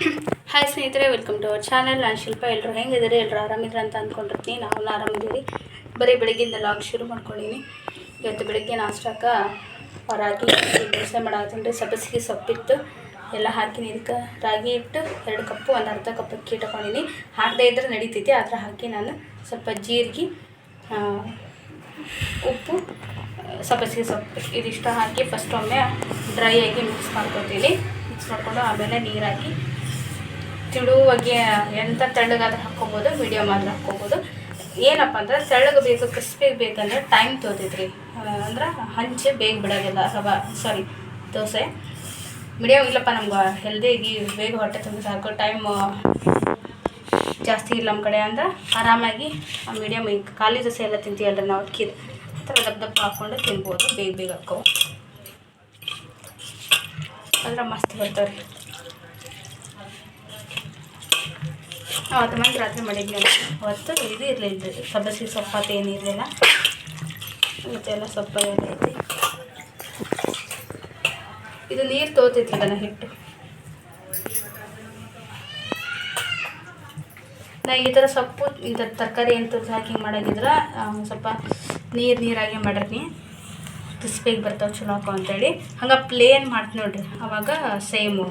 Hi ಸ್ನೇಹಿತರೆ welcome to our channel ನಾನು ಶಿಲ್ಪ. ಎಲ್ಲರೂ ಹೆಂಗಿದ್ದಾರೆ? ಎಲ್ಲರೂ ಆರಾಮಿದ್ರೆ ಅಂತ ಅಂದ್ಕೊಂಡಿರ್ತೀನಿ ನಾವು ಆರಾಮಿದ್ದೀವಿ. ಬರೀ ಬೆಳಗ್ಗಿಂದ ಲಾಗ್ ಶುರು ಮಾಡ್ಕೊಂಡಿನಿ ಇವತ್ತು ಬೆಳಗ್ಗೆ ನಾಷ್ಟಕ್ಕ ರಾಗಿ, ದೋಸೆ ಮಾಡಾಕಂದ್ರೆ ಸಬ್ಬಸಿಗೆ ಸೊಪ್ಪಿತ್ತು ಎಲ್ಲ ಹಾಕಿ ಇದಕ್ಕೆ ರಾಗಿ ಇಟ್ಟು, ಎರಡು ಕಪ್ಪು, ಒಂದು ಅರ್ಧ ಕಪ್ ಅಕ್ಕಿ ಇಟ್ಕೊಂಡಿನಿ. ಹಾಕದೇ ಇದ್ರೆ ನಡೀತೈತಿ. ಆದ್ರೆ ಹಾಕಿ ನಾನು ಸ್ವಲ್ಪ ಜೀರಿಗೆ ಉಪ್ಪು ಸಬ್ಬಸಿಗೆ ಸೊಪ್ಪು ಇದಿಷ್ಟು ಹಾಕಿ ಫಸ್ಟ್ ಒಮ್ಮೆ ಡ್ರೈ ಆಗಿ ಮಿಕ್ಸ್ ಮಾಡ್ಕೊತೀನಿ. ಮಿಕ್ಸ್ ಮಾಡಿಕೊಂಡು ಆಮೇಲೆ ನೀರು ಹಾಕಿ ತಿಳುವಾಗೆ ಎಂಥ ತೆಳ್ಳಗಾದ್ರೆ ಹಾಕ್ಕೊಬೋದು ಮೀಡಿಯಮ್ ಆದ್ರೆ ಹಾಕ್ಕೊಬೋದು. ಏನಪ್ಪ ಅಂದ್ರೆ ತೆಳ್ಳಗೆ ಬೇಕು ಕ್ರಿಸ್ಪಿಗೆ ಬೇಕಂದ್ರೆ ಟೈಮ್ ತೋತೈತ್ರಿ ಅಂದ್ರೆ ಹಂಚೆ ಬೇಗ ಬಿಡೋದಿಲ್ಲ ರವಾ ಸಾರಿ ದೋಸೆ. ಮೀಡಿಯಮ್ ಇಲ್ಲಪ್ಪ ನಮ್ಗೆ ಹೆಲ್ದಿಯಾಗಿ ಬೇಗ ಹೊಟ್ಟೆ ತುಂಬ ಸಾಕು. ಟೈಮ್ ಜಾಸ್ತಿ ಇಲ್ಲ ನಮ್ಮ ಕಡೆ ಅಂದ್ರೆ ಆರಾಮಾಗಿ ಮೀಡಿಯಮ್ ಈಗ ಖಾಲಿ ದೋಸೆ ಎಲ್ಲ ತಿಂತೀವಲ್ಲ ನಾವು ಅಕ್ಕಿದು ಆ ದಪ್ಪ ದಪ್ಪ ಹಾಕ್ಕೊಂಡು ತಿನ್ಬೋದು, ಬೇಗ ಬೇಗ ಹಾಕೋ. ಅಂದ್ರೆ ಮಸ್ತ್ ಬರ್ತಾವೆ ಅವತ್ತು ಮಂದಿ ರಾತ್ರಿ ಮಾಡಿದ್ನಲ್ಲ ಅವತ್ತು ಇದು ಇರಲಿಲ್ಲ ಸಬ್ಬಸಿ ಸೊಪ್ಪು ಏನು ಇರಲಿಲ್ಲ. ಮತ್ತೆಲ್ಲ ಸೊಪ್ಪು ಐತಿ ಇದು ನೀರು ತೋತೈತಿ ನನ್ನ ಹಿಟ್ಟು. ನಾ ಈ ಥರ ಸೊಪ್ಪು ಇಂಥ ತರಕಾರಿ ಏನು ತುರ್ದು ಹಾಕಿ ಮಾಡೋದಿದ್ರೆ ಸ್ವಲ್ಪ ನೀರು ನೀರಾಗಿ ಮಾಡಿರಿ ಕ್ರಿಸ್ಪಿಗೆ ಬರ್ತಾವೆ ಚಲೋ ಹಾಕೋ ಅಂತೇಳಿ. ಹಂಗೆ ಪ್ಲೇನ್ ಮಾಡ್ತೀನಿ ನೋಡ್ರಿ, ಅವಾಗ ಸೇಮು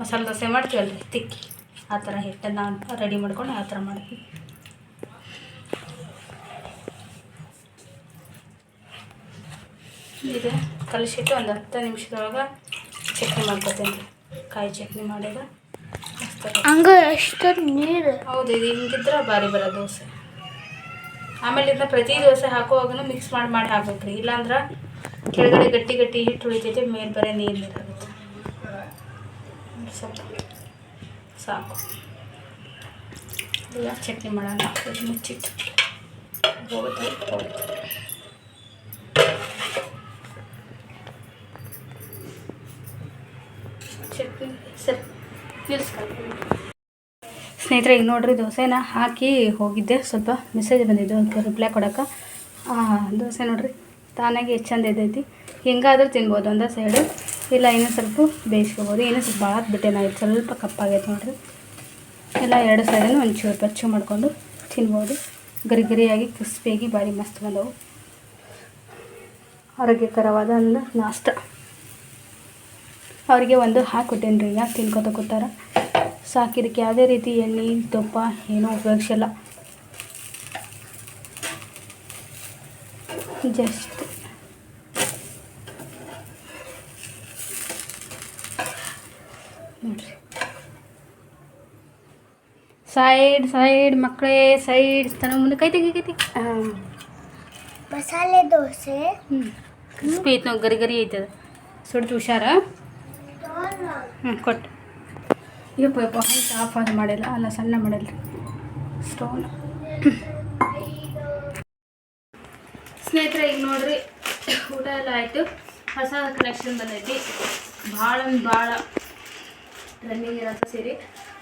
ಮಸಾಲೆ ದೋಸೆ ಮಾಡ್ತೀವಲ್ರಿ, ತಿಕ್ಕಿ. ಆ ಥರ ಹಿಟ್ಟನ್ನು ರೆಡಿ ಮಾಡ್ಕೊಂಡು ಆ ಥರ ಮಾಡ್ತೀವಿ. ಇದು ಕಲಿಸಿಟ್ಟು ಒಂದು ಹತ್ತು ನಿಮಿಷದೊಳಗೆ ಚಟ್ನಿ ಮಾಡ್ಕೊತೀನಿ. ಕಾಯಿ ಚಟ್ನಿ ಮಾಡಿದ. ಹಂಗ ಎಷ್ಟು ನೀರು. ಹೌದು ಇದು ಹಿಂಗಿದ್ರೆ ಭಾರಿ ಬರೋ ದೋಸೆ. ಆಮೇಲೆ ಇದನ್ನ ಪ್ರತಿ ದೋಸೆ ಹಾಕುವಾಗೂ ಮಿಕ್ಸ್ ಮಾಡಿ ಮಾಡಿ ಹಾಕ್ಬೇಕ್ರಿ. ಇಲ್ಲಾಂದ್ರೆ ಕೆಳಗಡೆ ಗಟ್ಟಿ ಗಟ್ಟಿ ಹಿಟ್ಟು ಉಳಿತೈತೆ ಮೇಲೆ ಬರೀ ನೀರು ನೀರಾಗುತ್ತೆ ಸ್ವಲ್ಪ. ಸಾಕು. ಎಲ್ಲ ಚಟ್ನಿ ಮಾಡೋಣ. ಮುಚ್ಚಿಟ್ಟು ಹೋಗುತ್ತೆ. ಹೋಗುತ್ತೆ ಚಟ್ನಿ ಸರ್ ಸ್ನೇಹಿತರೆ, ಈಗ ನೋಡ್ರಿ ದೋಸೆನ ಹಾಕಿ ಹೋಗಿದ್ದೆ. ಸ್ವಲ್ಪ ಮೆಸೇಜ್ ಬಂದಿದ್ದು ಅದಕ್ಕೆ ರಿಪ್ಲೈ ಕೊಡೋಕೆ ದೋಸೆ ನೋಡ್ರಿ, ತಾನಾಗಿ ಎಷ್ಟು ಚಂದ ಇದ್ದೈತಿ ಹಿಂಗಾದ್ರೂ ತಿನ್ಬೋದು, ಒಂದೇ ಸೈಡು ಇಲ್ಲ ಇನ್ನೂ ಸ್ವಲ್ಪ ಬೇಯಿಸ್ಕೋಬೋದು. ಇನ್ನೂ ಸ್ವಲ್ಪ ಭಾಳ ಬಿಟ್ಟೆ ನಾ ಇದು ಸ್ವಲ್ಪ ಕಪ್ಪಾಗೈತೆ ನೋಡಿರಿ. ಎಲ್ಲ ಎರಡು ಸೈಡನ್ನು ಒಂಚೂರು ಪಚ್ಚು ಮಾಡಿಕೊಂಡು ತಿನ್ಬೋದು. ಗರಿ ಗರಿಯಾಗಿ, ಕ್ರಿಸ್ಪಿಯಾಗಿ, ಭಾರಿ ಮಸ್ತ್ ಬಂದವು. ಆರೋಗ್ಯಕರವಾದ ಒಂದು ನಾಷ್ಟ. ಅವರಿಗೆ ಒಂದು ಹಾಕಿಬಿಟ್ಟೇನು ರೀ, ಯಾಕೆ ತಿನ್ಕೋತ ಕೂತಾರ? ಸಾಕಿದಕ್ಕೆ ಯಾವುದೇ ರೀತಿ ಎಣ್ಣೆ, ತುಪ್ಪ ಏನೂ ಉಪಯೋಗಿಸಲ್ಲ. ಜಸ್ಟ್ ನೋಡ್ರಿ. ಸೈಡ್ ಸೈಡ್ ಮಕ್ಕಳೇ ಸೈಡ್ ತನ ಮುಂದೆ ಕೈ ತೆಗಿ ಕೈ ತೆಗಿ. ಮಸಾಲೆ ದೋಸೆ. ಕ್ರಿಸ್ಪಿ ಐತೆ ನಾವು ಗರಿ ಗರಿ ಐತದ ಸುಡ್ದು ಹುಷಾರ. ಹ್ಞೂ ಕೊಟ್ಟು ಯಪ್ಪ ಯಪ್ಪ ಹೈಟ್ ಆಫ್ ಆನ್ ಮಾಡಿಲ್ಲ ಅಲ್ಲ ಸಣ್ಣ ಮಾಡಿಲ್ಲ ಸ್ಟೋನ್ ಸ್ನೇಹಿತರೆ ಈಗ ನೋಡ್ರಿ ಊಟ ಎಲ್ಲ ಆಯಿತು. ಹೊಸ ಕಲೆಕ್ಷನ್ ಬಂದೈತಿ. ಭಾಳ ಭಾಳ ರನ್ನಿಂಗ್ ಇರೋಂಥ ಸೀರೆ.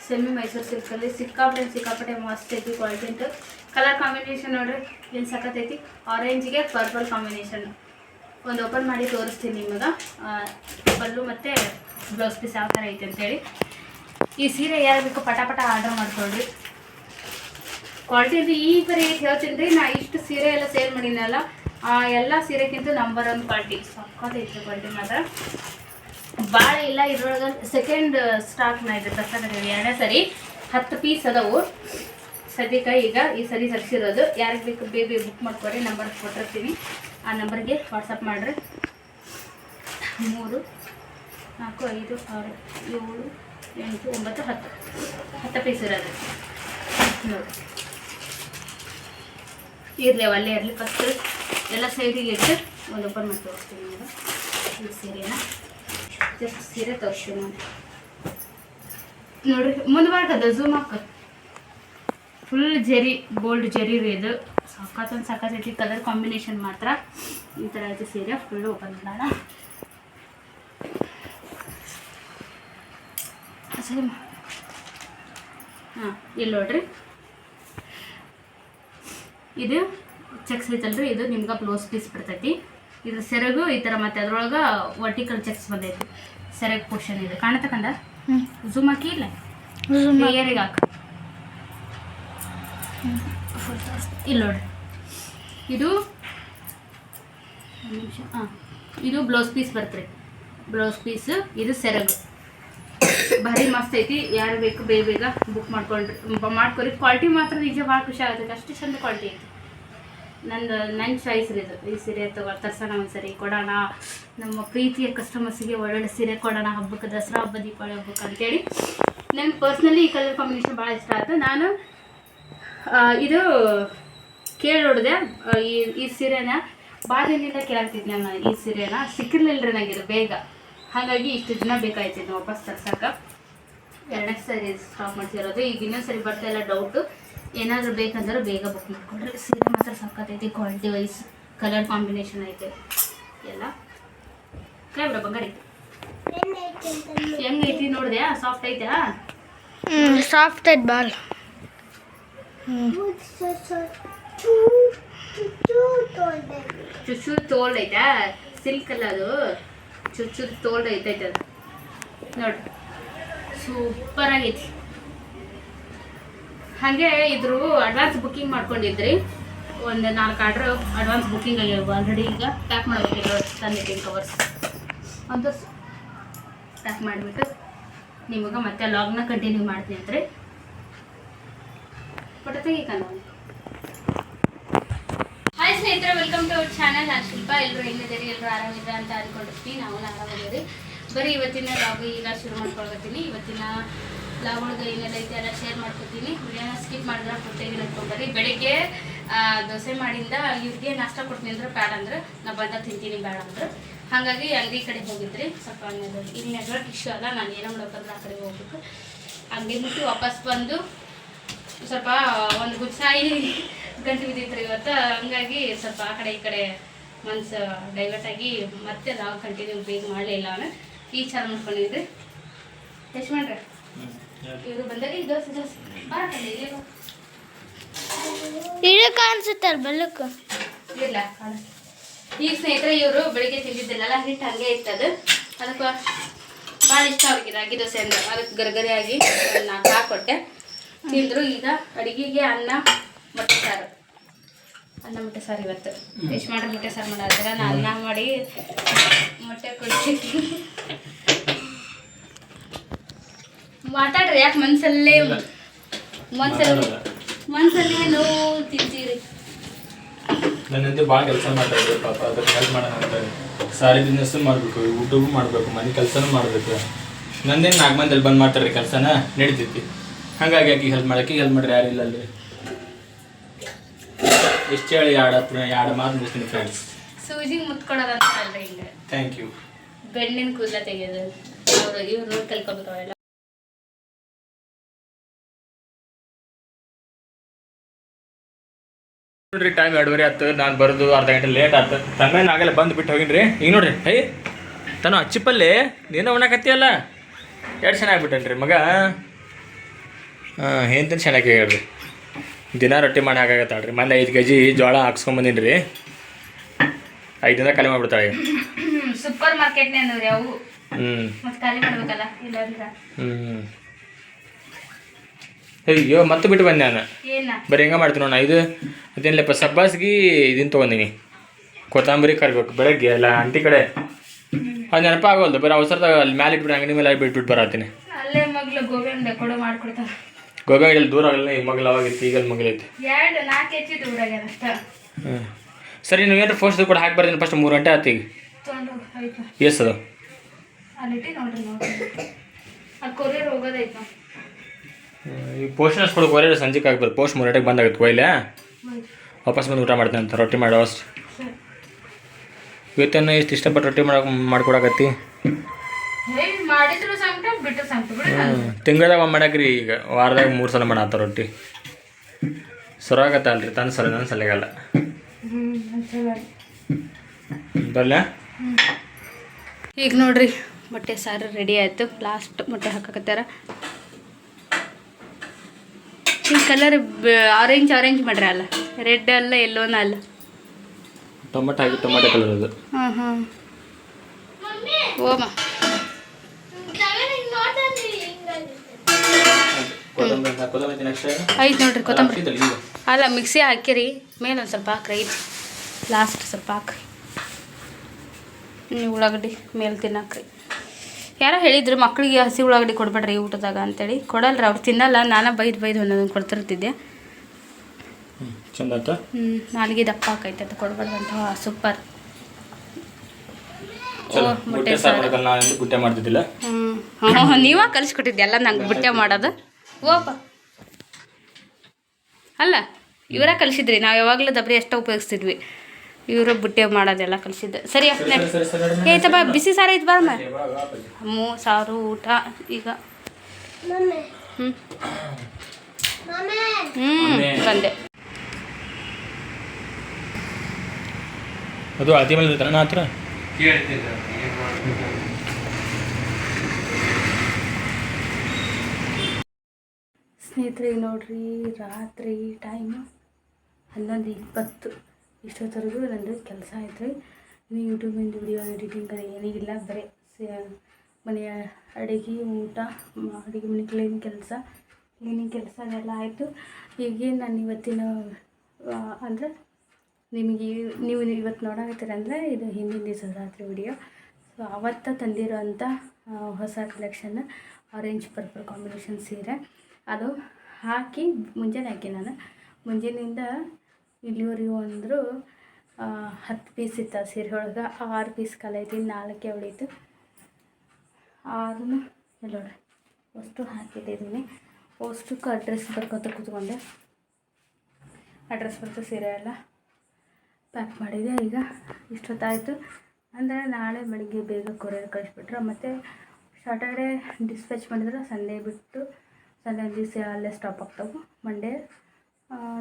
ಸೆಮಿ ಮೈಸೂರು ಸಿಲ್ಕಲ್ಲಿ ಸಿಕ್ಕಾಪಟ್ಟೆ ಸಿಕ್ಕಾಪಟ್ಟೆ ಮಸ್ತ್ ಐತಿ ಕ್ವಾಲಿಟಿ ಅಂತ ಕಲರ್ ಕಾಂಬಿನೇಷನ್ ನೋಡ್ರಿ, ಏನು ಸಖತ್ತೈತಿ ಆರೆಂಜಿಗೆ ಪರ್ಪಲ್ ಕಾಂಬಿನೇಷನ್ ಒಂದು ಓಪನ್ ಮಾಡಿ ತೋರಿಸ್ತೀನಿ ನಿಮಗೆ. ಪಲ್ಲು ಮತ್ತು ಬ್ಲೌಸ್ ಪೀಸ್ ಯಾವ ಥರ ಐತೆ ಅಂತೇಳಿ. ಈ ಸೀರೆ ಯಾರು ಬೇಕು ಪಟ ಪಟ ಆರ್ಡರ್ ಮಾಡ್ಕೊಳ್ರಿ. ಕ್ವಾಲಿಟಿ ಅಂದರೆ ಈ ಬರೀ ಹೇಳ್ತೀನಿ ರೀ. ನಾ ಇಷ್ಟು ಸೀರೆ ಎಲ್ಲ ಸೇಲ್ ಮಾಡಿನಲ್ಲ, ಆ ಎಲ್ಲ ಸೀರೆಗಿಂತ ನಂಬರ್ ಒನ್ ಕ್ವಾಲಿಟಿ ಸಕ್ಕತ್ತೈತಿ ಕ್ವಾಲಿಟಿ ಮಾತ್ರ. ಭಾಳ ಇಲ್ಲ, ಇದ್ರೊಳಗೆ ಸೆಕೆಂಡ್ ಸ್ಟಾಕ್ನ ಇದೆ ದಸರಾ ಎರಡನೇ ಸರಿ ಹತ್ತು ಪೀಸ್ ಅದಾವು. ಸದ್ಯಕ್ಕೆ ಈಗ ಈ ಸರಿ ತರಿಸಿರೋದು. ಯಾರಿಗೆ ಬೇಕು ಬೇಬಿ ಬುಕ್ ಮಾಡ್ಕೊರಿ ನಂಬರ್ ಕೊಟ್ಟಿರ್ತೀನಿ. ಆ ನಂಬರ್ಗೆ ವಾಟ್ಸಪ್ ಮಾಡಿರಿ. ಮೂರು, ನಾಲ್ಕು, ಐದು, ಆರು, ಏಳು, ಎಂಟು, ಒಂಬತ್ತು, ಹತ್ತು. ಹತ್ತು ಪೀಸ್ ಇರೋದು. ನೋಡಿ. ಇರಲಿ, ಅಲ್ಲೇ ಇರಲಿ ಫಸ್ಟ್ ಎಲ್ಲ ಸೈಡಿಗೆ ಇಟ್ಟು ಒಂದು ಓಪನ್ ಮಾಡಿ ತೋರಿಸ್ತೀನಿ ಈ ಸೀರೆನ. ಜಸ್ಟ್ ಸೀರೆ ತೋರಿಸ್ತೀನಿ ನಾನು ನೋಡ್ರಿ, ಮುಂದೆ ಮಾಡ್ಕದ ಝೂಮ್ ಹಾಕ. ಫುಲ್ ಜರಿ ಗೋಲ್ಡ್ ಜೆರಿ ರೀ ಇದು. ಸಖತ್ತೊಂದು ಸಖತ್ತೈತಿ ಕಲರ್ ಕಾಂಬಿನೇಷನ್ ಮಾತ್ರ. ಈ ಥರ ಐತಿ ಸೀರೆ ಫುಲ್ ಓಪನ್ ಮಾಡೋಣ. ಸರಿ ಹಾಂ, ಇಲ್ಲಿ ನೋಡ್ರಿ. ಇದು ಚೆಕ್ಸ್ ಐತಲ್ರಿ, ಇದು ನಿಮ್ಗೆ ಬ್ಲೌಸ್ ಪೀಸ್ ಬಿಡ್ತೈತಿ. ಇದ್ರ ಸೆರಗು, ಈ ಥರ ಮತ್ತೆ ಅದ್ರೊಳಗೆ ವರ್ಟಿಕಲ್ ಚೆಕ್ಸ್ ಬಂದೈತಿ ಸೆರಗ್ ಪೋರ್ಷನ್ ಇದೆ. ಕಾಣತಕ್ಕಂದ ಝೂಮ್ ಹಾಕಿ ಇಲ್ಲ? ಏರಿಗೆ ಹಾಕ. ಇಲ್ಲಿ ನೋಡ್ರಿ ಇದು ನಿಮಿಷ. ಹಾಂ ಇದು ಬ್ಲೌಸ್ ಪೀಸ್ ಬರ್ತ್ರಿ ಬ್ಲೌಸ್ ಪೀಸ್ ಇದು ಸೆರಗು. ಭಾರಿ ಮಸ್ತ್ ಐತಿ. ಯಾರು ಬೇಕು ಬೇಗ ಬೇಗ ಬುಕ್ ಮಾಡ್ಕೊಂಡ್ರಿ ಮಾಡ್ಕೊರಿ. ಕ್ವಾಲಿಟಿ ಮಾತ್ರ ನಿಜ ಭಾಳ ಖುಷಿ ಆಗುತ್ತೆ. ಅಷ್ಟು ಚಂದ ಕ್ವಾಲಿಟಿ ಐತಿ. ನಂದು ನನ್ನ ಚಾಯ್ಸ್ ಇದು. ಈ ಸೀರೆ ತಗೋ ತರ್ಸೋಣ ಒಂದ್ಸರಿ ಕೊಡೋಣ. ನಮ್ಮ ಪ್ರೀತಿಯ ಕಸ್ಟಮರ್ಸಿಗೆ ಒಳ್ಳೊಳ್ಳೆ ಸೀರೆ ಕೊಡೋಣ ಹಬ್ಬಕ್ಕೆ, ದಸರಾ ಹಬ್ಬ, ದೀಪಾವಳಿ ಹಬ್ಬಕ್ಕೆ ಅಂತೇಳಿ. ನನಗೆ ಪರ್ಸ್ನಲಿ ಈ ಕಲರ್ ಕಾಂಬಿನೇಷನ್ ಭಾಳ ಇಷ್ಟ ಆಯಿತು ನಾನು ಇದು ಕೇಳಿ ನೋಡಿದೆ ಈ ಈ ಸೀರೆನ ಭಾಳ ದಿನದಿಂದ ಕೇಳಾಗ್ತಿದ್ದೆ ನಾನು, ಈ ಸೀರೆನ. ಸಿಕ್ಕಿರ್ಲಿಲ್ಲ ರೀ ನನಗೆ ಇದು ಬೇಗ. ಹಾಗಾಗಿ ಇಷ್ಟು ದಿನ ಬೇಕಾಯ್ತಿದ್ದು ವಾಪಸ್ ತರ್ಸಕ್ಕೆ. ಎರಡನೇ ಸರಿ ಸ್ಟಾಪ್ ಮಾಡ್ತಿರೋದು ಈಗ ಇನ್ನೊಂದು ಸರಿ ಬರ್ತಾ ಇಲ್ಲ ಡೌಟು ಏನಾದರೂ ಬೇಕಂದ್ರೆ ಬೇಗ ಬುಕ್ ಮಾಡ್ಕೊಂಡ್ರೆ ಸೀರೆ ಮಾತ್ರ ಸಕ್ಕತ್ತೈತಿ ಕ್ವಾಲಿಟಿ ವೈಸ್ ಕಲರ್ ಕಾಂಬಿನೇಷನ್ ಐತೆ. ಎಲ್ಲ ಕೈ ಬಂಗಾರ ಅಂತ ಹೆಂಗೈತಿ ನೋಡಿದ್ಯಾ ಸಾಫ್ಟ್ ಐತೆ? ಸಾಫ್ಟ್ ಐತೆ ಬಾಲ್. ಚುಚ್ಚು ತೋಲ್ ಐತಾ ಸಿಲ್ಕ್ ಅಲ್ಲ ಅದು. ಚುಚ್ಚು ತೋಲ್ ಐತೈತೆ ಅದು. ನೋಡ್ರಿ ಸೂಪರ್ ಆಗೈತಿ. ಹಾಗೆ ಇದ್ರು ಅಡ್ವಾನ್ಸ್ ಬುಕ್ಕಿಂಗ್ ಮಾಡ್ಕೊಂಡಿದ್ರಿ. ಒಂದು ನಾಲ್ಕು ಆರ್ಡ್ರ್ ಅಡ್ವಾನ್ಸ್ ಬುಕ್ಕಿಂಗ್ ಆಗ್ಯಾವ ಆಲ್ರೆಡಿ ಈಗ ಪ್ಯಾಕ್ ಮಾಡಬೇಕು ತಂದಿದ್ದೀನಿ ಕವರ್ಸ್ ಒಂದು ಪ್ಯಾಕ್ ಮಾಡಿಬಿಟ್ಟು ನಿಮಗೆ ಮತ್ತೆ ಲಾಗ್ನ ಕಂಟಿನ್ಯೂ ಮಾಡ್ತೀನಿ ಅಂತ ರೀ ಫೋಟೋ ತೆಗಿಕಂದ ಹಾಯ್ ಸ್ನೇಹಿತರೆ ವೆಲ್ಕಮ್ ಟು ಅವರ್ ಚಾನಲ್ ನಾನು ಶಿಲ್ಪ. ಎಲ್ಲರೂ ಹೆಂಗಿದ್ದೀರಿ? ಎಲ್ಲರೂ ಆರಾಮಿದ್ರೆ ಅಂತ ಅಂದ್ಕೊಂಡಿರ್ತೀನಿ ನಾವು ಆರಾಮಿದ್ದೀರಿ ಬರೀ ಇವತ್ತಿನ ಲಾಗ್ ಈಗ ಶುರು ಮಾಡ್ಕೊಳ್ತೀನಿ ಇವತ್ತಿನ ಲಾಗ್ ಇವೆಲ್ಲ ಎಲ್ಲ ಶೇರ್ ಮಾಡ್ಕೊತೀನಿ. ವಿಡಿಯೋನ ಸ್ಕಿಪ್ ಮಾಡಿದ್ರೆ ಪುಟ್ಟಿಗೆ ನಡ್ಕೊಂಡ್ಬರ್ರಿ ಬೆಳಿಗ್ಗೆ ದೋಸೆ ಮಾಡಿಂದ ಇವ್ರಿಗೆ ನಾಷ್ಟ ಕೊಡ್ತೀನಿ ಅಂದ್ರೆ ಬೇಡ ಅಂದ್ರೆ ನಾ ಬಂದ ತಿಂತೀನಿ ಬೇಡ ಅಂದ್ರೆ. ಹಾಗಾಗಿ ಅಂಗಡಿ ಕಡೆ ಹೋಗಿದ್ರಿ. ಸ್ವಲ್ಪ ಇಲ್ಲಿ ನೆಟ್ವರ್ಕ್ ಇಶ್ಯೂ ಅಲ್ಲ, ನಾನು ಏನೋ ಮಾಡೋಕಂದ್ರೆ ಆ ಕಡೆ ಹೋಗ್ಬೇಕು. ಅಂಗಡಿ ಮುಟ್ಟಿ ವಾಪಸ್ ಬಂದು ಸ್ವಲ್ಪ ಒಂದು ಗುಚ್ಚಾಯಿ ಗಂಟೆ ಬಿದ್ದಿತ್ತು ಇವತ್ತು. ಹಂಗಾಗಿ ಸ್ವಲ್ಪ ಆ ಕಡೆ ಈ ಕಡೆ ಮನ್ಸು ಡೈವರ್ಟ್ ಆಗಿ ಮತ್ತೆ ನಾವು ಕಂಟಿನ್ಯೂ ಬೇಗ ಮಾಡಲಿಲ್ಲ ಅವನು. ಈ ಚಾರ್ ಮಾಡ್ಕೊಂಡಿದ್ರಿ. ಮಾಡ್ರಿ ಇವರು ಬಂದಾಗ ಈಗ ದೋಸೆ ದೋಸೆ ಬಾರಕಲ್ಲ ಇಲ್ಲಿ ಇಡೀ ಕಾಣಿಸುತ್ತಲ್ಲ ಬೆಳಕ ಇಲ್ಲ ಈಗ ಸ್ನೇಹಿತರೆ ಇವರು ಬೆಳಿಗ್ಗೆ ತಿಂದಿದ್ದಿಲ್ಲಲ್ಲ ಹಿಟ್ಟು ಹಂಗೆ ಅದು ಅದಕ್ಕೆ ಭಾಳ ಇಷ್ಟ ಅವ್ರಿಗೆ ರಾಗಿ ದೋಸೆ ಅಂದ್ರೆ. ಅದಕ್ಕೆ ಗರ್ಗರಿಯಾಗಿ ನಾಲ್ಕು ಹಾಕೊಟ್ಟೆ. ತಿಂದರು ಈಗ ಅಡಿಗೆಗೆ ಅನ್ನ ಮೊಟ್ಟೆ ಸಾರು. ಅನ್ನ ಮೊಟ್ಟೆ ಸಾರು ಇವತ್ತು. ಎಷ್ಟು ಮಾಡ್ರಿ ಮೊಟ್ಟೆ ಸಾರು ಮಾಡಿದ್ರೆ ನಾನು ಅನ್ನ ಮಾಡಿ ಮೊಟ್ಟೆ ಕೊಡ್ತೀನಿ. ಮಾತಾಡ್ರಿ ಯಾಕೆ ಮನ್ಸಲ್ಲೇ ಮನ್ಸಲ್ಲಿ ಮನ್ಸಲ್ಲೇ ನೋವು ತಿಂತೀರಿ. ನನ್ನಂತೆ ಭಾಳ ಕೆಲಸ ಮಾಡ್ತಾರೆ ಪಾಪ ಅದಕ್ಕೆ ಹೆಲ್ಪ್ ಮಾಡೋಣ ಅಂತಾರೆ ಸಾರಿ ಬಿಸ್ನೆಸ್ಸು ಮಾಡಬೇಕು ಊಟಗೂ ಮಾಡಬೇಕು ಮನೆ ಕೆಲಸನೂ ಮಾಡಬೇಕು. ನಂದೇನು ನಾಲ್ಕು ಮಂದಿ ಬಂದು ಮಾಡ್ತಾರೆ ಕೆಲಸನ? ನಡೀತೈತಿ. ಹಾಗಾಗಿ ಆಕೆ ಹೆಲ್ಪ್ ಮಾಡಕ್ಕೆ ಹೆಲ್ಪ್ ಮಾಡ್ರಿ ಯಾರಿಲ್ಲ ಅಲ್ಲಿ. ಎಷ್ಟು ಹೇಳಿ ಎರಡು ಎರಡು ಮಾತು ಮುಗಿಸ್ತೀನಿ ಫ್ರೆಂಡ್ಸ್ ಸೂಜಿಗೆ ಮುತ್ಕೊಡೋದಂತ ಅಲ್ರಿ ಹಿಂಗೆ. ಥ್ಯಾಂಕ್ ಯು ಬೆಣ್ಣಿನ ಕೂದಲ ತೆಗೆಯೋದು ಅವರು ಇವ್ರು ಕಲ್ಕೊಬೇಕು ನೋಡ್ರಿ ಟೈಮ್ ಎರಡುವರೆ ಆಯ್ತು. ನಾನು ಬರೋದು ಅರ್ಧ ಗಂಟೆ ಲೇಟ್ ಆಯ್ತು. ತಮ್ಮೇನು ಆಗಲ್ಲ ಬಂದು ಬಿಟ್ಟು ಹೋಗಿನ್ರಿ. ಈಗ ನೋಡ್ರಿ ಹೈ ತಾನು ಅಚ್ಚಿಪಲ್ಲಿ ನೀನು ಉಣ್ಣಕತ್ತೀಯಲ್ಲ? ಎರಡು ರೀ ಮಗ. ಹಾಂ ಏನ್ ಚೆನ್ನಾಗಿ ಹೇಳ್ರಿ. ದಿನ ರೊಟ್ಟಿ ಮಾಡಿ ಹಾಕಾಗತ್ತಾಳ್ರಿ ಮೊನ್ನೆ ಐದು ಕೆ ಜಿ ಜೋಳ ಹಾಕ್ಸ್ಕೊಂಬಂದಿನಿ ರೀ ಐದು ದಿನ ಖಾಲಿ ಮಾಡಿಬಿಡ್ತಾಳೆ ಸೂಪರ್ ಮಾರ್ಕೆಟ್ನೇ ಅವು. ಹ್ಞೂ ಖಾಲಿ ಮಾಡ್ಬೇಕಲ್ಲ ಇಲ್ಲ ಹ್ಞೂ ಅಯ್ಯೋ ಮತ್ತೆ ಬಿಟ್ಟು ಬಂದೆ ನಾನು. ಬರೀ ಹೆಂಗೆ ಮಾಡ್ತೀನಿ ನೋಡ ಇದು ಅದೇನಿಲ್ಲಪ್ಪ ಸಬ್ಬಾಸ್ಗಿ ಇದನ್ನು ತೊಗೊಂಡಿನಿ. ಕೊತ್ತಂಬರಿ ಕರಿಬೇಕು ಬೆಳಗ್ಗೆ ಎಲ್ಲ ಅಂಟಿ ಕಡೆ. ಅದು ನೆನಪ ಆಗೋಲ್ದು ಬರೀ ಅವಸರದಾಗ ಅಲ್ಲಿ ಮ್ಯಾಲೆ ಇಟ್ಬಿಟ್ಟು ಅಂಗಡಿ ಮೇಲೆ ಬಿಟ್ಬಿಟ್ಟು ಬರತ್ತೀನಿ. ಅಲ್ಲೇ ಗೋಬಿ ಅಂಗಡಿಯಲ್ಲಿ ದೂರ ಆಗಲ್ಲ ಈ ಮಗಳು ಅವಾಗಿತ್ತು ಈಗ ಮಗಳೈತಿ ಹ್ಞೂ ಸರಿ ನೀವು ಏನಾರು ಫೋಸ್ಟ್ ಕೂಡ ಹಾಕಿ ಬರ್ತೀನಿ ಫಸ್ಟ್ ಮೂರು ಗಂಟೆ ಆಯ್ತು ಈಗ. ಎಸ್ ಅದು. ಈ ಪೋಷಣ ಅಷ್ಟು ಹೊರ ಸಂಜೆಗೆ ಆಗ್ಬೋದು. ಪೋಸ್ಟ್ ಮೂರು ಗಂಟೆಗೆ ಬಂದಾಗುತ್ತೆ ಕೊಯ್ಲೆ. ವಾಪಸ್ ಬಂದು ಊಟ ಮಾಡ್ತೀನಿ ಅಂತ ರೊಟ್ಟಿ ಮಾಡೋ ಅಷ್ಟು. ಇವತ್ತೇನು ಎಷ್ಟು ಇಷ್ಟಪಟ್ಟು ರೊಟ್ಟಿ ಮಾಡೋ ಮಾಡ್ಕೊಡಕತ್ತಿ. ಬಿಟ್ಟು ತಿಂಗಳದಾಗ ಒಮ್ಮೆ ಮಾಡಕ್ರಿ ಈಗ. ವಾರದಾಗ ಮೂರು ಸಲ ಮಾಡತ್ತ ರೊಟ್ಟಿ. ಸೊರಾಗತ್ತಲ್ರಿ ತನ್ನ ಸಲ ನನ್ನ ಸಲಗಲ್ಲ. ಬರಲ್ಲ ಈಗ ನೋಡ್ರಿ ಮೊಟ್ಟೆ ಸಾರು ರೆಡಿ ಆಯಿತು. ಲಾಸ್ಟ್ ಮೊಟ್ಟೆ ಹಾಕಕತ್ತಾರ. ಈ ಕಲರ್ ಆರೆಂಜ್ ಆರೆಂಜ್ ಮಾಡ್ರೆ ಅಲ್ಲ? ರೆಡ್ ಅಲ್ಲ ಎಲ್ಲೋನ ಅಲ್ಲ? ಟೊಮೆಟೊ ಹಾಕಿ ಟೊಮೆಟೊ ಕಲರ್ ಅದು. ಹಾಂ ಹಾಂ. ಓಮ. ಐತೆ ನೋಡ್ರಿ ಕೊತ್ತಂಬರಿ. ಅಲ್ಲ ಮಿಕ್ಸಿ ಹಾಕಿರಿ ಮೇಲೆ ಒಂದು ಸ್ವಲ್ಪ ಹಾಕ್ರಿ ಐತಿ. ಲಾಸ್ಟ್ ಸ್ವಲ್ಪ ಹಾಕ್ರಿ. ಉಳ್ಳಾಗಡ್ಡಿ ಮೇಲೆ ತಿನ್ನಕ್ರಿ. ಯಾರೋ ಹೇಳಿದ್ರು ಮಕ್ಕಳಿಗೆ ಹಸಿ ಉಳ್ಳಾಗಡ್ಡಿ ಕೊಡ್ಬೇಡ್ರಿ ಊಟದಾಗ ಅಂತೇಳಿ. ಕೊಡಲ್ರಿ ಅವ್ರು ತಿನ್ನಲ್ಲ ನಾನು ಬೈದು ಬೈದು ಒಂದೊಂದು ಕೊಡ್ತಿರ್ತಿದ್ದೆ. ಚಂದ ಹ್ಞೂ ನಾಲ್ಗೆ ದಪ್ಪ ಆಕೈತೆ ಅಂತ ಕೊಡ್ಬಾರ್ದಂತ. ಸೂಪರ್. ಬುಟ್ಟೆ ಬುಟ್ಟೆ ಮಾಡ್ತಿದ್ದಿಲ್ಲ? ಹ್ಞೂ ನೀವೇ ಕಲಿಸ್ಕೊಟ್ಟಿದ್ದೆಲ್ಲ ನಂಗೆ ಬುಟ್ಟೆ ಮಾಡೋದು. ಓಪ. ಅಲ್ಲ ಇವರ ಕಲಿಸಿದ್ರಿ ನಾವು ಯಾವಾಗಲೂ ದಬ್ರಿ ಎಷ್ಟೋ ಉಪಯೋಗಿಸ್ತಿದ್ವಿ. ಇವರು ಬುಟ್ಟೆ ಮಾಡೋದೆಲ್ಲ ಕಲಿಸಿದ್ದೆ. ಸರಿ ಆಯ್ತಪ್ಪ ಸರಿ ಸರಿ ಸರಿ ಏಯ್ತ ಬಾ ಬಿಸಿ ಸಾರು ಐತೆ ಬಾರಮ್ಮ ಮೂ. ಸಾರು ಊಟ ಈಗ. ಮಮ್ಮಿ. ಹ್ಞೂ ಮಮ್ಮಿ. ಹ್ಞೂ ಬಂದೆ. ಅದು ಅತಿ ಮೇಲೆ ತರಣ ಹತ್ರ? ಸ್ನೇಹಿತರೆ ನೋಡ್ರಿ ರಾತ್ರಿ ಟೈಮು ಹನ್ನೊಂದು ಇಪ್ಪತ್ತು. ಇಷ್ಟೊತ್ತವರೆಗೂ ನನ್ನದು ಕೆಲಸ ಆಯ್ತು. ರೀ ಯೂಟ್ಯೂಬಿಂದ ವಿಡಿಯೋ ಎಡಿಟಿಂಗ್ ಅದು ಏನಿಲ್ಲ ಬರೀ ಮನೆಯ ಅಡುಗೆ ಊಟ ಅಡುಗೆ ಮನೆ ಕ್ಲೀನ್ ಕೆಲಸ ಕ್ಲೀನಿಂಗ್ ಕೆಲಸ ಅದೆಲ್ಲ ಆಯಿತು. ಹೀಗೆ ನಾನು ಇವತ್ತಿನ ಅಂದರೆ ನಿಮಗೆ ನೀವು ಇವತ್ತು ನೋಡಕತ್ತೀರ ಅಂದರೆ ಇದು ಹಿಂದಿನ ದಿವಸ ರಾತ್ರಿ ವಿಡಿಯೋ ಸೊ ಅವತ್ತ ತಂದಿರೋಂಥ ಆ, ಹೊಸ ಕಲೆಕ್ಷನ್ ಆರೆಂಜ್ ಪರ್ಪಲ್ ಕಾಂಬಿನೇಷನ್ ಸೀರೆ. ಅದು ಹಾಕಿ ಮುಂಜಾನೆ ಹಾಕಿ ನಾನು. ಮುಂಜಾನೆಯಿಂದ ಇಲ್ಲಿವರೆಗೂ ಅಂದರು ಹತ್ತು ಪೀಸ್ ಇತ್ತು ಸೀರೆ ಒಳಗೆ. ಆರು ಪೀಸ್ ಕಲೈತಿ ನಾಲ್ಕೇ ಉಳಿತು. ಆರು ಎಲ್ಲೋಡ ಅಷ್ಟು ಹಾಕಿಟ್ಟಿದ್ದೀನಿ ಅಷ್ಟಕ್ಕೆ ಅಡ್ರೆಸ್ ಬರ್ಕೊತ ಕೂತ್ಕೊಂಡೆ. ಅಡ್ರೆಸ್ ಬರ್ತು ಸೀರೆ ಎಲ್ಲ ಪ್ಯಾಕ್ ಮಾಡಿದೆ. ಈಗ ಇಷ್ಟೊತ್ತಾಯಿತು. ಅಂದರೆ ನಾಳೆ ಬೆಳಿಗ್ಗೆ ಬೇಗ ಕೊರಿಯರ್ ಕಳಿಸ್ಬಿಟ್ರೆ. ಮತ್ತು ಸಾಟರ್ಡೇ ಡಿಸ್ಪ್ಯಾಚ್ ಮಾಡಿದ್ರೆ ಸಂಡೇ ಬಿಟ್ಟು ಸಂಡೇ ದಿವಸ ಅಲ್ಲೇ ಸ್ಟಾಪ್ ಆಗ್ತಾವೆ. ಮಂಡೇ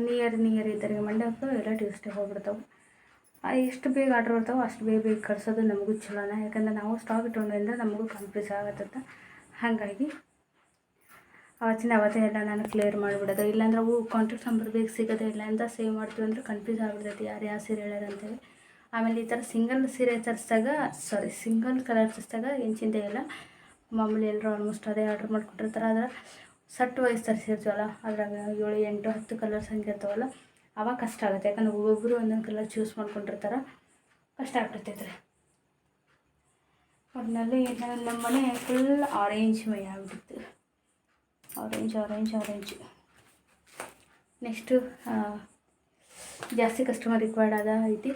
ನಿಯರ್ ನಿಯರ್ ಇದ್ದಾರೆ ಹೋಗ್ತಾವೆ ಎಲ್ಲ ಟ್ಯೂಸ್ಡೇ ಹೋಗ್ಬಿಡ್ತಾವೆ. ಎಷ್ಟು ಬೇಗ ಆರ್ಡ್ರ್ ಬರ್ತಾವೆ ಅಷ್ಟು ಬೇಗ ಬೇಗ ಕಳ್ಸೋದು ನಮಗೂ ಚಲೋನ ಯಾಕಂದ್ರೆ ನಾವು ಸ್ಟಾಕ್ ಇಟ್ಕೊಂಡ್ರಿಂದ ನಮಗೂ ಕನ್ಫ್ಯೂಸ್ ಆಗತ್ತಂತ. ಹಾಗಾಗಿ ಅವತ್ತಿನ ಅವತ್ತೇ ಎಲ್ಲ ನಾನು ಕ್ಲಿಯರ್ ಮಾಡಿಬಿಡೋದು. ಇಲ್ಲಾಂದ್ರೆ ಅವು ಕಾಂಟ್ಯಾಕ್ಟ್ ನಂಬರ್ ಬೇಗ ಸಿಗೋದೇ ಇಲ್ಲ ಅಂತ ಸೇವ್ ಮಾಡ್ತೀವಿ ಅಂದ್ರೆ ಕನ್ಫ್ಯೂಸ್ ಆಗಿಬಿಡ್ತೈತಿ. ಯಾರು ಯಾವ ಸೀರೆ ಹೇಳ್ಯಾರ ಅಂತೇಳಿ. ಆಮೇಲೆ ಈ ಥರ ಸಿಂಗಲ್ ಸೀರೆ ತರಿಸಿದಾಗ ಸಾರಿ ಸಿಂಗಲ್ ಕಲರ್ ತರಿಸಿದಾಗ ಚಿಂತೆ ಇಲ್ಲ. ಮಾಮೂಲಿ ಎಲ್ಲರೂ ಆಲ್ಮೋಸ್ಟ್ ಅದೇ ಆರ್ಡ್ರ್ ಮಾಡಿಕೊಟ್ಟಿರ್ತಾರೆ. ಆದ್ರೆ ಸಟ್ ವೈಸ್ ತರಿಸಿರ್ತೀವಲ್ಲ? ಅದ್ರಾಗ ಏಳು, ಎಂಟು, ಹತ್ತು ಕಲರ್ಸ್ ಹಂಗೆ ಇರ್ತಾವಲ್ಲ, ಅವಾಗ ಕಷ್ಟ ಆಗುತ್ತೆ. ಯಾಕಂದ್ರೆ ಒಬ್ಬೊಬ್ಬರು ಒಂದೊಂದು ಕಲರ್ ಚೂಸ್ ಮಾಡ್ಕೊಂಡಿರ್ತಾರೆ, ಕಷ್ಟ ಆಗ್ಬಿಡ್ತೈತೆ ರೀ ಒಟ್ಟಿನಲ್ಲಿ ನಮ್ಮ ಮನೆ ಫುಲ್ ಆರೆಂಜ್ ಮೈ ಆಗಿಬಿಡ್ತು ಆರೆಂಜ್ ಆರೆಂಜ್ ಆರೆಂಜ್ ನೆಕ್ಸ್ಟು ಜಾಸ್ತಿ ಕಸ್ಟಮರ್ ರಿಕ್ವೈರ್ಡ್ ಆದ ಐತಿ.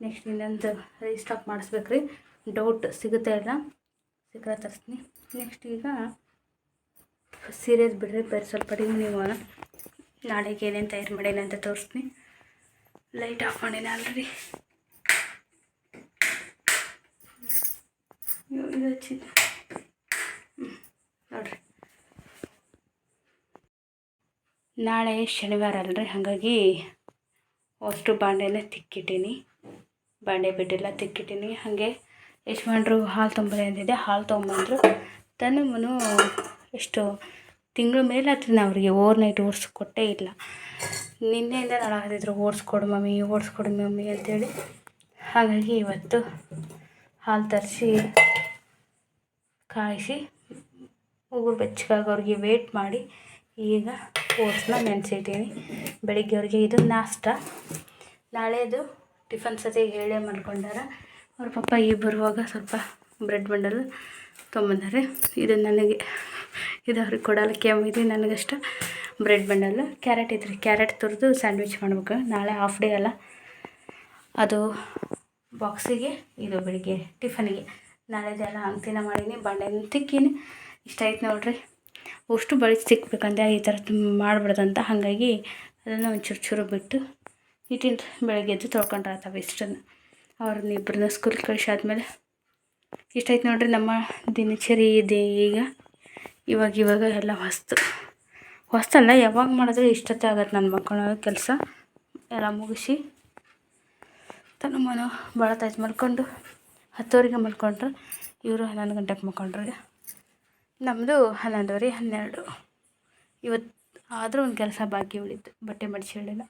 ನೆಕ್ಸ್ಟ್ ಇನ್ನೊಂದು ರೀಸ್ಟಾಕ್ ಮಾಡಿಸ್ಬೇಕ್ರಿ. ಡೌಟ್ ಸಿಗುತ್ತೆ ಇಲ್ಲ. ಸಿಕ್ಕರೆ ತರಿಸ್ತೀನಿ. ನೆಕ್ಸ್ಟ್ ಈಗ ಸೀರಿಯಸ್ ಬಿಡ್ರಿ ಬೇರೆ ಸ್ವಲ್ಪ ನೀವು. ನಾಳೆಗೆ ಏನೇನು ತಯಾರು ಮಾಡೇನಿ ಅಂತ ತೋರಿಸ್ತೀನಿ. ಲೈಟ್ ಆಫ್ ಮಾಡೇನಿ ಆಲ್ರೆಡಿ. ನೋಡ್ರಿ. ನಾಳೆ ಶನಿವಾರ ಅಲ್ರಿ, ಹಾಗಾಗಿ ಅಷ್ಟು ಬಾಂಡೆನ ತಿಕ್ಕಿಟ್ಟೀನಿ. ಬಾಂಡೆ ಬಿಡ್ಡೆಲ್ಲ ತಿಕ್ಕಿಟ್ಟೀನಿ. ಹಾಗೆ ಯಜಮಾನ್ರು ಹಾಲು ತೊಂಬರಿ ಅಂದಿದ್ದೆ ಹಾಲು ತೊಗೊಂಬಂದರು ತನ್ನ ಮನು ಎಷ್ಟು ತಿಂಗಳ ಮೇಲೆ ನಾನು ಅವರಿಗೆ ಓವರ್ ನೈಟ್ ಓಡಿಸ್ಕೊಟ್ಟೇ ಇಲ್ಲ. ನಿನ್ನೆಯಿಂದ ನಾಳಾಗದಿದ್ರು ಓಡಿಸ್ಕೊಡು ಮಮ್ಮಿ ಓಡಿಸ್ಕೊಡು ಮಮ್ಮಿ ಅಂತೇಳಿ ಹಾಗಾಗಿ ಇವತ್ತು ಹಾಲು ತರಿಸಿ, ಕಾಯಿಸಿ ಉಗುರು ಬೆಚ್ಚಗಾಗೋರಿಗೆ ವೇಟ್ ಮಾಡಿ ಈಗ ಓಟ್ಸ್ನ ನೆನೆಸಿಟ್ಟೀನಿ ಬೆಳಿಗ್ಗೆ ಅವ್ರಿಗೆ ಇದು ನಾಷ್ಟ. ನಾಳೆದು ಟಿಫನ್ ಸತಿ ಹೇಳೇ ಮಾಡ್ಕೊಂಡಾರ ಅವ್ರ ಪಪ್ಪ ಈಗ ಬರುವಾಗ ಸ್ವಲ್ಪ ಬ್ರೆಡ್ ಬಂಡಲ್ ತೊಗೊಂಬಂದಾರೆ. ಇದು ನನಗೆ ಇದು ಅವ್ರಿಗೆ ಕೊಡಲ್ಲ. ಇದು ನನಗಷ್ಟ. ಬ್ರೆಡ್ ಬಂಡಲ್, ಕ್ಯಾರೆಟ್ ಇದ್ರಿ ಕ್ಯಾರೆಟ್ ತುರಿದು ಸ್ಯಾಂಡ್ವಿಚ್ ಮಾಡ್ಬೇಕು. ನಾಳೆ ಹಾಫ್ ಡೇ ಅಲ್ಲ. ಅದು ಬಾಕ್ಸಿಗೆ, ಇದು ಬೆಳಿಗ್ಗೆ ಟಿಫನಿಗೆ. ನಾಳೆದೆಲ್ಲ ಅಂತಿನ ಮಾಡೀನಿ ಬಂಡೆ ತಿಕ್ಕೀನಿ. ಇಷ್ಟ ಆಯ್ತು ನೋಡ್ರಿ. ಅಷ್ಟು ಬಳಸಿ ತಿಕ್ಬೇಕಂದ್ರೆ ಈ ಥರ ಮಾಡ್ಬಿಡ್ದಂತ ಹಾಗಾಗಿ ಅದನ್ನು ಒಂಚೂರು ಚೂರು ಬಿಟ್ಟು ಇಟ್ಟಿನ ಬೆಳಗ್ಗೆ ಎದ್ದು ತೊಳ್ಕೊಂಡ್ರೆ ಆತವ ಇಷ್ಟನ್ನು. ಅವ್ರನ್ನ ಇಬ್ಬರನ್ನ ಸ್ಕೂಲ್ ಕಳಿಸಾದ್ಮೇಲೆ. ಆಯ್ತು ನೋಡ್ರಿ ನಮ್ಮ ದಿನಚರಿ ಇದೆ ಈಗ. ಇವಾಗ ಇವಾಗ ಎಲ್ಲ ಹೊಸ್ತು. ಹೊಸ್ತಲ್ಲ, ಯಾವಾಗ ಮಾಡಿದ್ರೆ ಇಷ್ಟತೆ ಆಗತ್ತೆ ನನ್ನ ಮಕ್ಕಳ ಕೆಲಸ. ಎಲ್ಲ ಮುಗಿಸಿ ತನ್ನ ಮನ ಭಾಳ ತಾಯ್ತು ಮಲ್ಕೊಂಡು. ಹತ್ತುವರೆಗೆ ಮಲ್ಕೊಂಡ್ರು. ಇವರು ಹನ್ನೊಂದು ಗಂಟೆಗೆ ಮಲ್ಕೊಂಡ್ರು. ನಮ್ಮದು ಹನ್ನೊಂದುವರೆ, ಹನ್ನೆರಡು. ಇವತ್ತು ಆದರೂ ಒಂದು ಕೆಲಸ ಬಾಕಿ ಉಳಿತು, ಬಟ್ಟೆ ಮಡಿಸಿ ಹೇಳಿಲ್ಲ.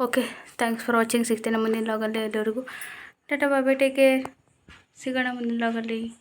ಓಕೆ ಥ್ಯಾಂಕ್ಸ್ ಫಾರ್ ವಾಚಿಂಗ್ ಸಿಗ್ತೇನೆ ಮುಂದಿನ ಲಾಗಲ್ಲಿ ಎಲ್ಲರಿಗೂ. ಟಾಟಾ ಬಾಬೆ ಸಿಗೋಣ ಮುಂದಿನ ಲಾಗಲ್ಲಿ